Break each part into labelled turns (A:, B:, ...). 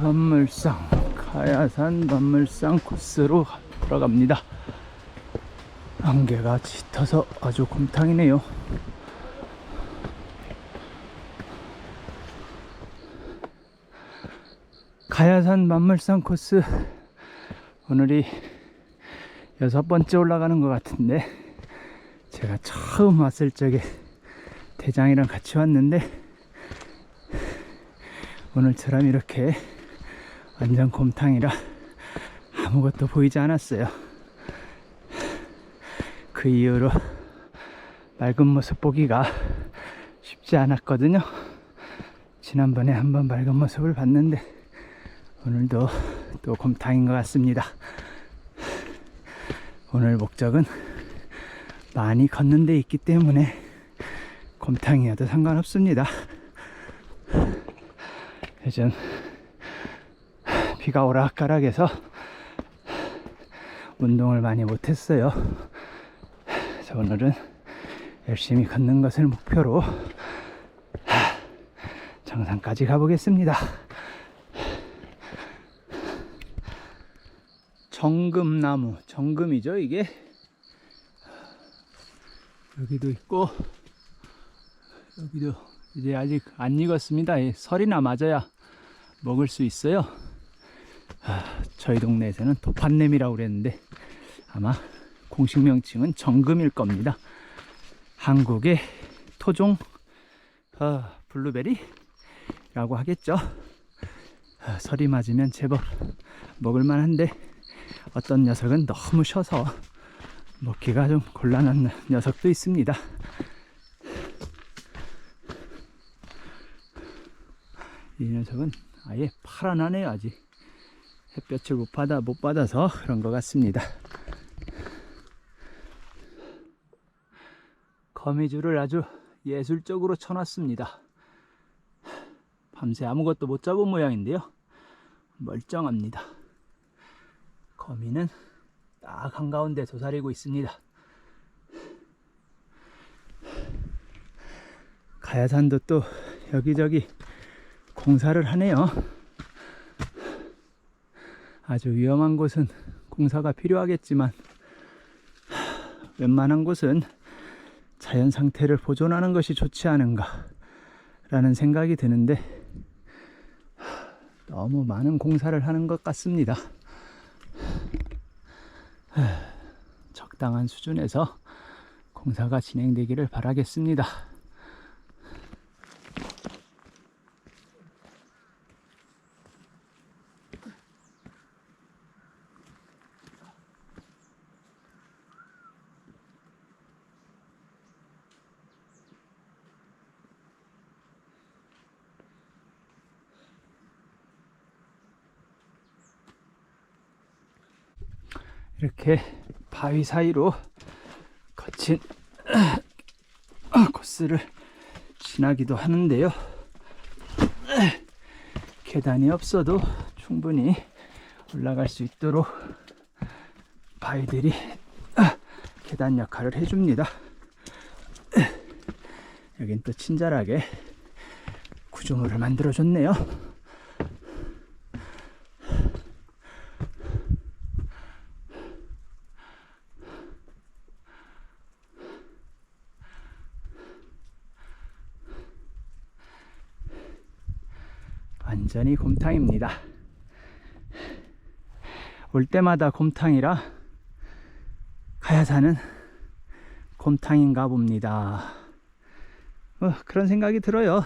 A: 밤물상 가야산 밤물상 코스로 돌아갑니다. 안개가 짙어서 아주 곰탕이네요. 가야산 만물산 코스 오늘이 여섯 번째 올라가는 것 같은데 제가 처음 왔을 적에 대장이랑 같이 왔는데 오늘처럼 이렇게 완전 곰탕이라 아무것도 보이지 않았어요. 그 이후로 맑은 모습 보기가 쉽지 않았거든요. 지난번에 한번 맑은 모습을 봤는데 오늘도 또 곰탕인 것 같습니다. 오늘 목적은 많이 걷는 데 있기 때문에 곰탕이어도 상관없습니다. 예전 비가 오락가락해서 운동을 많이 못했어요. 그래서 오늘은 열심히 걷는 것을 목표로 정상까지 가보겠습니다. 정금나무, 정금이죠, 이게. 여기도 있고, 여기도 이제 아직 안 익었습니다. 이 설이나 맞아야 먹을 수 있어요. 아, 저희 동네에서는 도판냄이라고 그랬는데 아마 공식 명칭은 정금일 겁니다. 한국의 토종 어, 블루베리라고 하겠죠. 아, 설이 맞으면 제법 먹을 만한데 어떤 녀석은 너무 셔서 먹기가 좀 곤란한 녀석도 있습니다. 이 녀석은 아예 파란 하네요 아직 햇볕을 못 받아 못 받아서 그런 것 같습니다. 거미줄을 아주 예술적으로 쳐놨습니다. 밤새 아무것도 못 잡은 모양인데요. 멀쩡합니다. 거미는 딱 한가운데 도사리고 있습니다. 가야산도 또 여기저기 공사를 하네요. 아주 위험한 곳은 공사가 필요하겠지만 웬만한 곳은 자연 상태를 보존하는 것이 좋지 않은가 라는 생각이 드는데 너무 많은 공사를 하는 것 같습니다. 적당한 수준에서 공사가 진행되기를 바라겠습니다. 이렇게 바위 사이로 거친 코스를 지나기도 하는데요. 계단이 없어도 충분히 올라갈 수 있도록 바위들이 계단 역할을 해줍니다. 여긴 또 친절하게 구조물을 만들어줬네요. 완전히 곰탕입니다. 올 때마다 곰탕이라 가야산은 곰탕인가 봅니다. 어, 그런 생각이 들어요.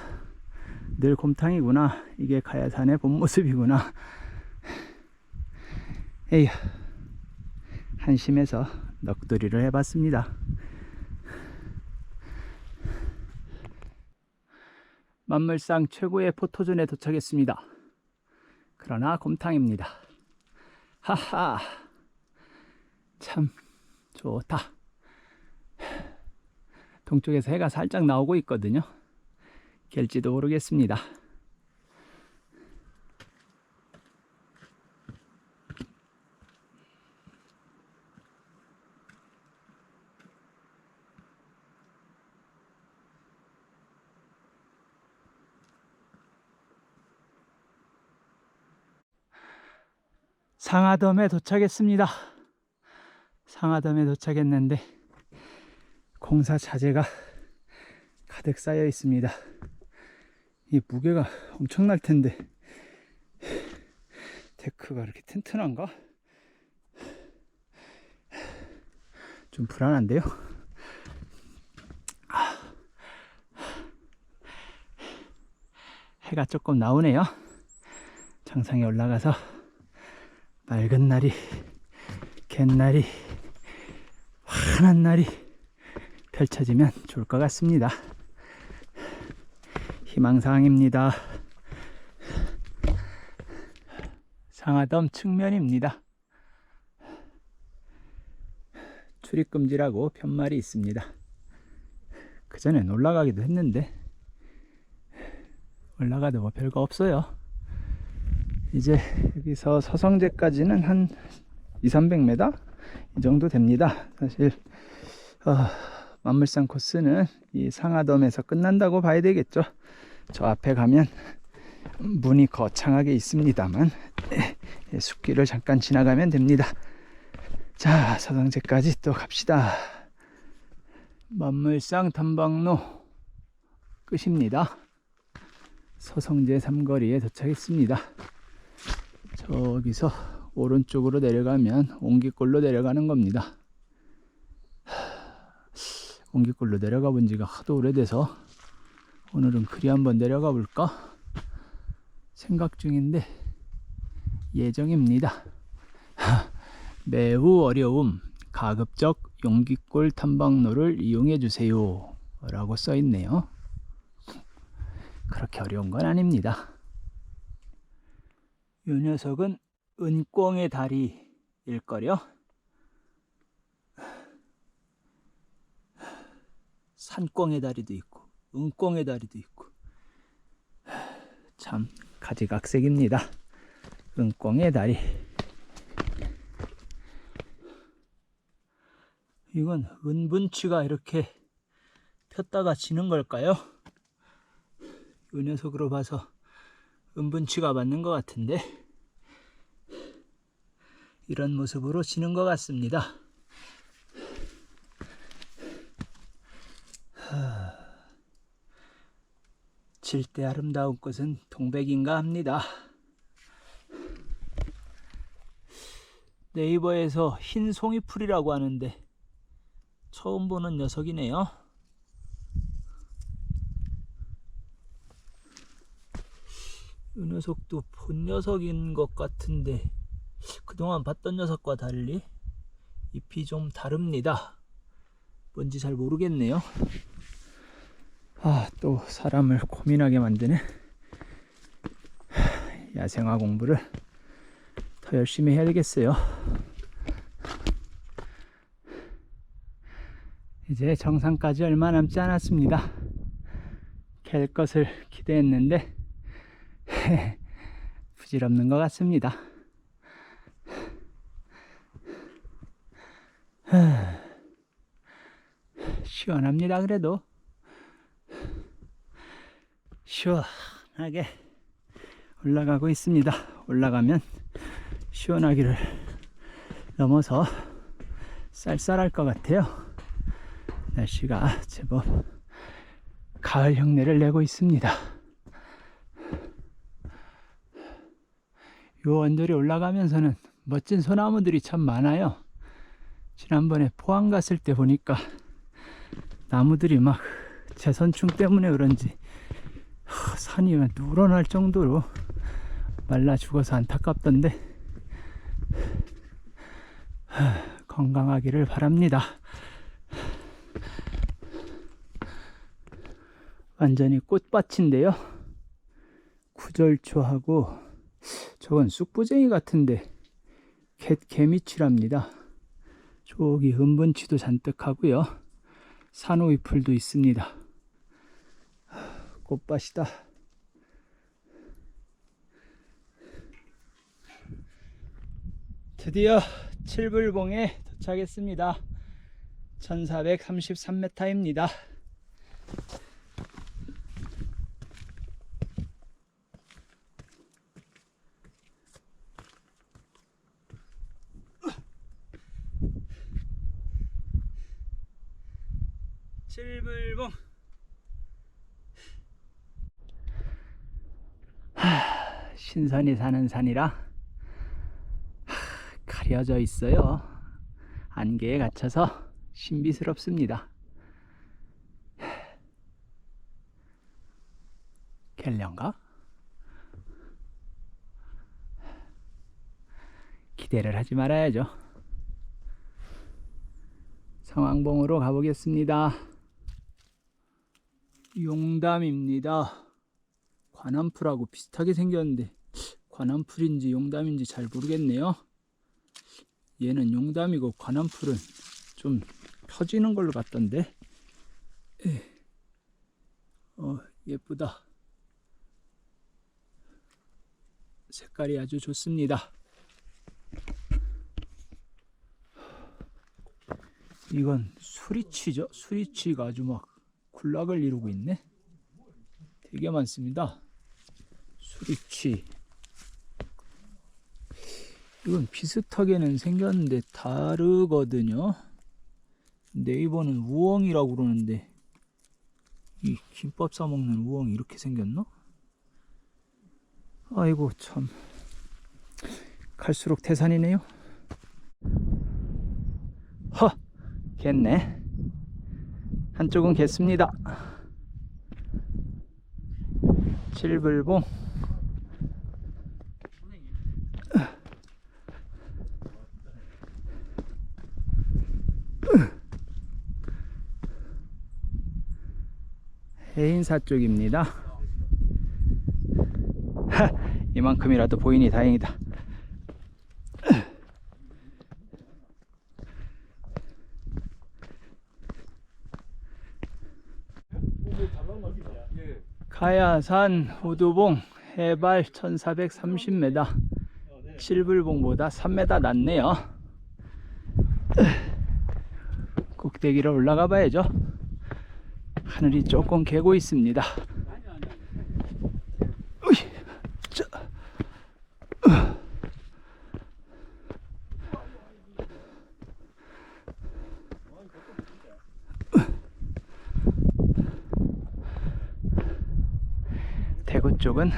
A: 늘 곰탕이구나. 이게 가야산의 본 모습이구나. 에휴, 한심해서 넋두리를 해봤습니다. 만물상 최고의 포토존에 도착했습니다. 그러나 곰탕입니다. 하하, 참 좋다. 동쪽에서 해가 살짝 나오고 있거든요. gel지도 모르겠습니다. 상하섬에 도착했습니다. 상하섬에 도착했는데 공사 자재가 가득 쌓여 있습니다. 이 무게가 엄청날 텐데 데크가 이렇게 튼튼한가? 좀 불안한데요. 해가 조금 나오네요. 정상에 올라가서 맑은 날이, 갯날이, 환한 날이 펼쳐지면 좋을 것 같습니다. 희망사항입니다. 상하덤 측면입니다. 출입금지라고 편말이 있습니다. 그전엔 올라가기도 했는데 올라가도 뭐 별거 없어요. 이제 여기서 서성제까지는 한 2, 300m 이 정도 됩니다. 사실 어, 만물산 코스는 이 상하섬에서 끝난다고 봐야 되겠죠. 저 앞에 가면 문이 거창하게 있습니다만 예, 숲길을 잠깐 지나가면 됩니다. 자, 서성제까지 또 갑시다. 만물상 탐방로 끝입니다. 서성제 삼거리에 도착했습니다. 저기서 오른쪽으로 내려가면 옹기골로 내려가는 겁니다. 옹기골로 내려가 본 지가 하도 오래돼서 오늘은 그리 한번 내려가 볼까 생각 중인데 예정입니다. 매우 어려움 가급적 용기골 탐방로를 이용해 주세요 라고 써 있네요. 그렇게 어려운 건 아닙니다. 이 녀석은 은꽁의 다리일 거려. 산꽁의 다리도 있고 은꽁의 다리도 있고 참 가지각색입니다. 은꽁의 다리. 이건 은분치가 이렇게 폈다가 지는 걸까요? 이 녀석으로 봐서 은분치가 맞는 것 같은데 이런 모습으로 지는 것 같습니다. 질 때 아름다운 꽃은 동백인가 합니다. 네이버에서 흰 송이풀이라고 하는데 처음 보는 녀석이네요. 이 녀석도 본 녀석인 것 같은데 그동안 봤던 녀석과 달리 잎이 좀 다릅니다. 뭔지 잘 모르겠네요. 아, 또 사람을 고민하게 만드네. 야생화 공부를 더 열심히 해야 되겠어요. 이제 정상까지 얼마 남지 않았습니다. 갤 것을 기대했는데 부질없는 것 같습니다. 시원합니다. 그래도 시원하게 올라가고 있습니다. 올라가면 시원하기를 넘어서 쌀쌀할 것 같아요. 날씨가 제법 가을 흉내를 내고 있습니다. 요 언저리 올라가면서는 멋진 소나무들이 참 많아요. 지난번에 포항 갔을 때 보니까 나무들이 막 재선충 때문에 그런지 산이 누런할 정도로 말라 죽어서 안타깝던데 건강하기를 바랍니다. 완전히 꽃밭인데요. 구절초하고 저건 쑥부쟁이 같은데 갯 개미치랍니다. 저기 은분치도 잔뜩 하고요. 산호이 풀도 있습니다. 꽃밭이다. 드디어 칠불봉에 도착했습니다. 1433m입니다. 칠불봉 하, 신선이 사는 산이라 하, 가려져 있어요 안개에 갇혀서 신비스럽습니다 갤련가? 기대를 하지 말아야죠 상황봉으로 가보겠습니다. 용담입니다. 관암풀하고 비슷하게 생겼는데 관암풀인지 용담인지 잘 모르겠네요. 얘는 용담이고 관암풀은 좀 펴지는 걸로 봤던데. 에. 어 예쁘다. 색깔이 아주 좋습니다. 이건 수리치죠. 수리치가 아주 막 군락을 이루고 있네. 되게 많습니다. 수리치. 이건 비슷하게는 생겼는데 다르거든요. 네이버는 우엉이라고 그러는데 이 김밥 싸 먹는 우엉이 이렇게 생겼나? 아이고 참 갈수록 태산이네요. 허! 겠네. 한쪽은 겠습니다. 칠불봉. 해인사 쪽입니다. 하, 이만큼이라도 보이니 다행이다. 가야산 호두봉 해발 1430m 칠불봉보다 3m 낮네요. 꼭대기로 올라가 봐야죠. 하늘이 조금 개고 있습니다 으이, 자. 대구 쪽은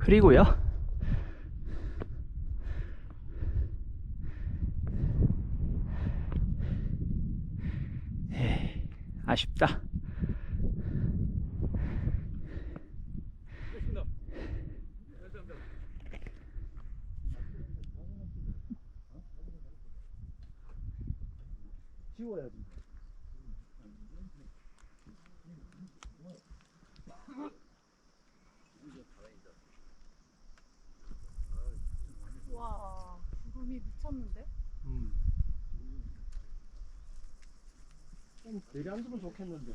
A: 흐리고요. 에, 아쉽다.
B: 지워야지.
C: 와, 구름이 미쳤는데?
B: 음. 좀 내려앉으면 좋겠는데.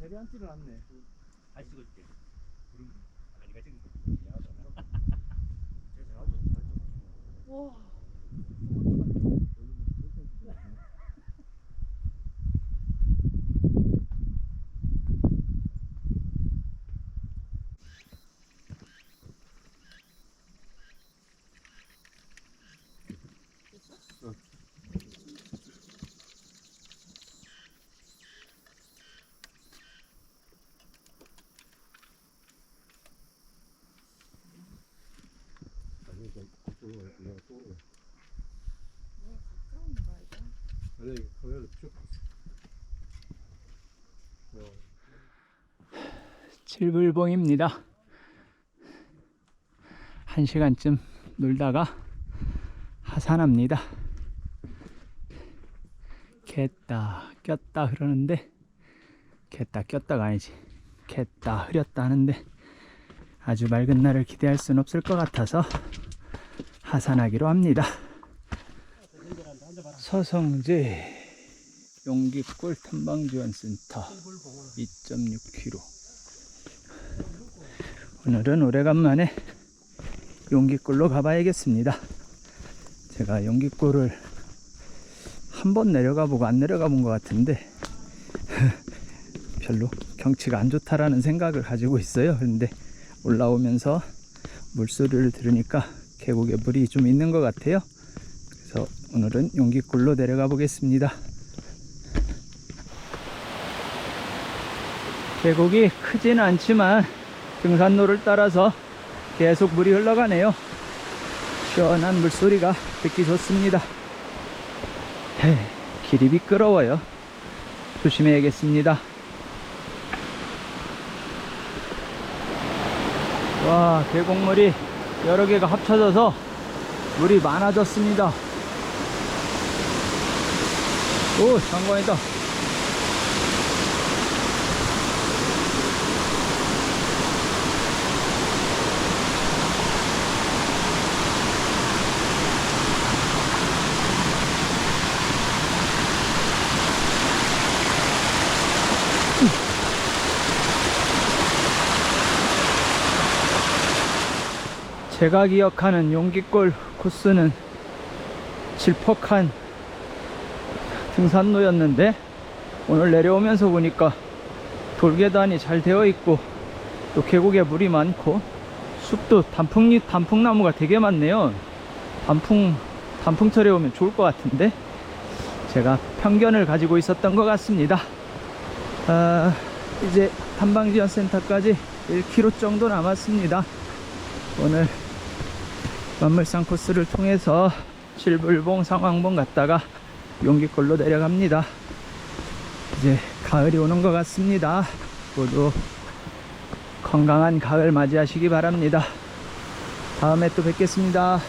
B: 내려앉지를 않네.
D: 다시 찍어줄게. 구름 아니가 지금
C: 와, 가까운
B: 원래 카메라를 쭉.
A: 칠불봉입니다. 한 시간쯤 놀다가 하산합니다. 겠다 꼈다 흐르는데 겠다 꼈다가 아니지 겠다 흐렸다 하는데 아주 맑은 날을 기대할 순 없을 것 같아서 하산하기로 합니다. 서성제 용기골 탐방지원센터 2.6km 오늘은 오래간만에 용기골로 가봐야겠습니다. 제가 용기골을 한 번 내려가 보고 안 내려가 본 것 같은데 별로 경치가 안 좋다라는 생각을 가지고 있어요. 그런데 올라오면서 물소리를 들으니까 계곡에 물이 좀 있는 것 같아요. 그래서 오늘은 용기골로 내려가 보겠습니다. 계곡이 크지는 않지만 등산로를 따라서 계속 물이 흘러가네요. 시원한 물소리가 듣기 좋습니다. 헤, 길이 미끄러워요. 조심해야겠습니다. 와, 계곡물이 여러 개가 합쳐져서 물이 많아졌습니다. 오, 장관이다. 제가 기억하는 용기골 코스는 질퍽한 등산로였는데 오늘 내려오면서 보니까 돌계단이 잘 되어 있고 또 계곡에 물이 많고 숲도 단풍잎 단풍나무가 되게 많네요. 단풍 단풍철에 오면 좋을 것 같은데 제가 편견을 가지고 있었던 것 같습니다. 아, 이제 탐방지원 센터까지 1km 정도 남았습니다. 오늘 만물산 코스를 통해서 칠불봉 상황봉 갔다가 용기골로 내려갑니다. 이제 가을이 오는 것 같습니다. 모두 건강한 가을 맞이하시기 바랍니다. 다음에 또 뵙겠습니다